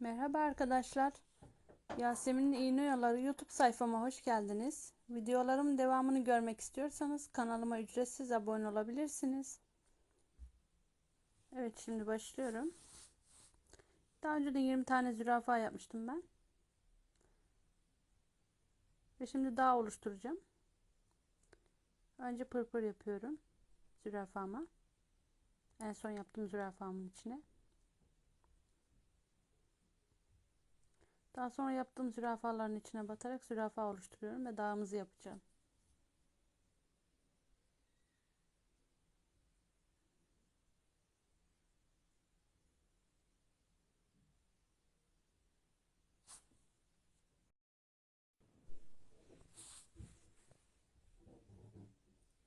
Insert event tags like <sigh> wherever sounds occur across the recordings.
Merhaba arkadaşlar. Yasemin'in İğne Oyaları YouTube sayfama hoş geldiniz. Videolarımın devamını görmek istiyorsanız kanalıma ücretsiz abone olabilirsiniz. Evet şimdi başlıyorum. Daha önce de 20 tane zürafa yapmıştım ben. Ve şimdi daha oluşturacağım. Önce pırpır yapıyorum zürafama. En son yaptığım zürafamın içine. Daha sonra yaptığım zürafaların içine batarak zürafa oluşturuyorum ve dağımızı yapacağım.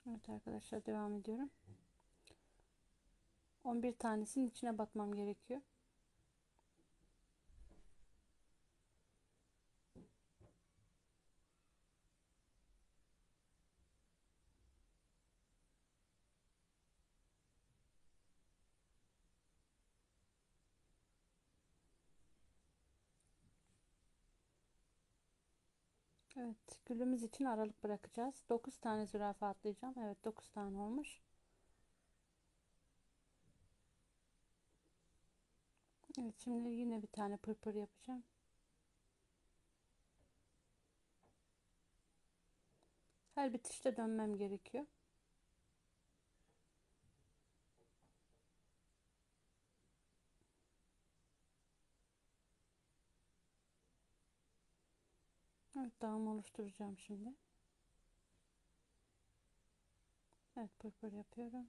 Evet arkadaşlar devam ediyorum. 11 tanesinin içine batmam gerekiyor. Evet, gülümüz için aralık bırakacağız. 9 tane zürafa atlayacağım. Evet, 9 tane olmuş. Evet, şimdi yine bir tane pırpır yapacağım. Her bitişte dönmem gerekiyor. Evet dağımı oluşturacağım şimdi. Evet pırpır yapıyorum.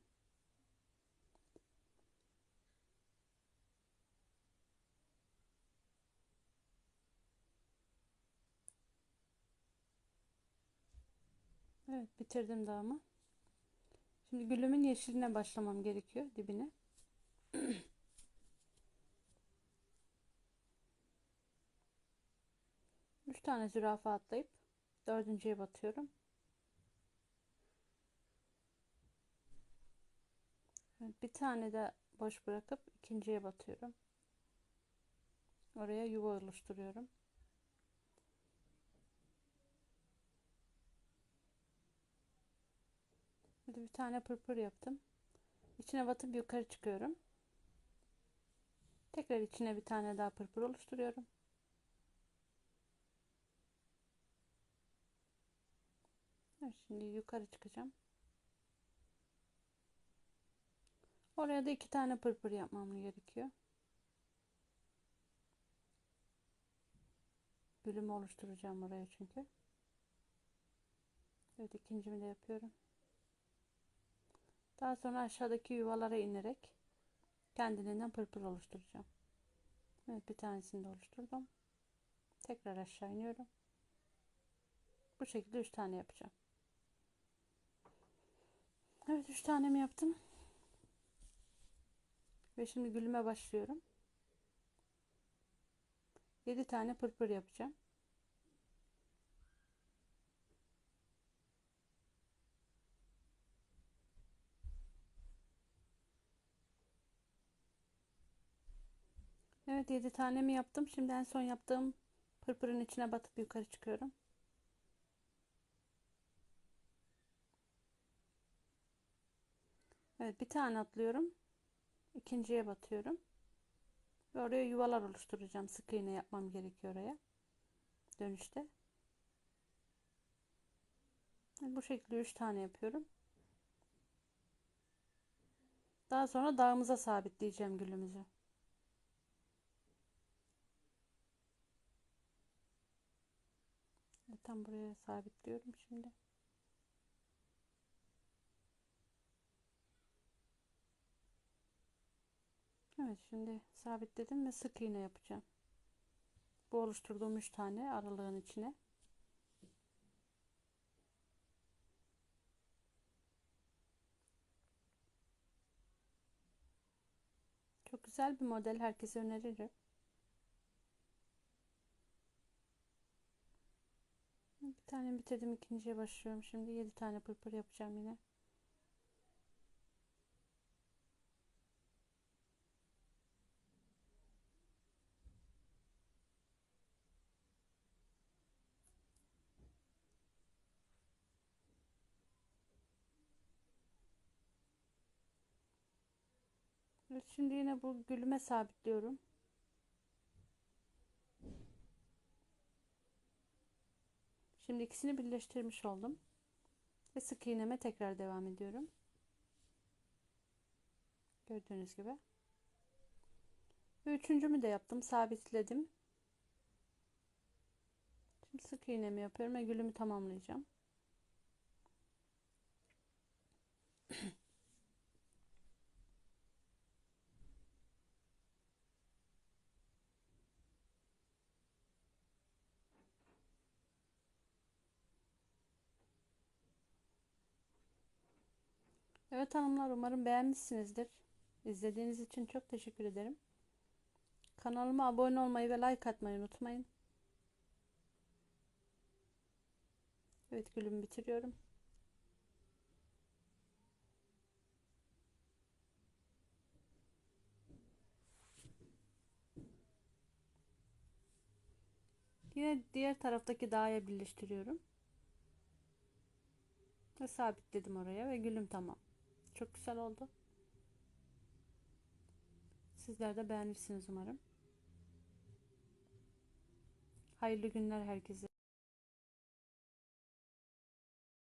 Evet bitirdim dağımı. Şimdi gülümün yeşiline başlamam gerekiyor dibine. <clears throat> Üç tane zürafa atlayıp dördüncüye batıyorum. Bir tane de boş bırakıp ikinciye batıyorum. Oraya yuva oluşturuyorum. Şimdi bir tane pırpır yaptım. İçine batıp yukarı çıkıyorum. Tekrar içine bir tane daha pırpır oluşturuyorum. Evet, şimdi yukarı çıkacağım. Oraya da iki tane pırpır yapmam gerekiyor. Bölümü oluşturacağım oraya çünkü. Evet ikincimi de yapıyorum. Daha sonra aşağıdaki yuvalara inerek kendiliğinden pırpır oluşturacağım. Evet bir tanesini de oluşturdum. Tekrar aşağı iniyorum. Bu şekilde 3 tane yapacağım. Evet 3 tane mi yaptım? Ve şimdi gülüme başlıyorum. 7 tane pırpır yapacağım. Evet 7 tane mi yaptım? Şimdi en son yaptığım pırpırın içine batıp yukarı çıkıyorum. Evet bir tane atlıyorum. İkinciye batıyorum. Ve oraya yuvalar oluşturacağım. Sık iğne yapmam gerekiyor oraya. Dönüşte. Bu şekilde 3 tane yapıyorum. Daha sonra dağımıza sabitleyeceğim gülümüzü. Tam buraya sabitliyorum şimdi. Evet şimdi sabitledim ve sık iğne yapacağım. Bu oluşturduğum 3 tane aralığın içine. Çok güzel bir model. Herkese öneririm. Bir tane bitirdim. ikinciye başlıyorum. Şimdi 7 tane pırpır yapacağım yine. Şimdi yine bu gülüme sabitliyorum. Şimdi ikisini birleştirmiş oldum. Ve sık iğneme tekrar devam ediyorum. Gördüğünüz gibi. Ve üçüncümü de yaptım. Sabitledim. Şimdi sık iğnemi yapıyorum ve gülümü tamamlayacağım. Evet hanımlar umarım beğenmişsinizdir. İzlediğiniz için çok teşekkür ederim. Kanalıma abone olmayı ve like atmayı unutmayın. Evet gülümü bitiriyorum. Yine diğer taraftaki dağa birleştiriyorum. Ve sabitledim oraya ve gülüm tamam. Çok güzel oldu. Sizler de beğenirsiniz umarım. Hayırlı günler herkese.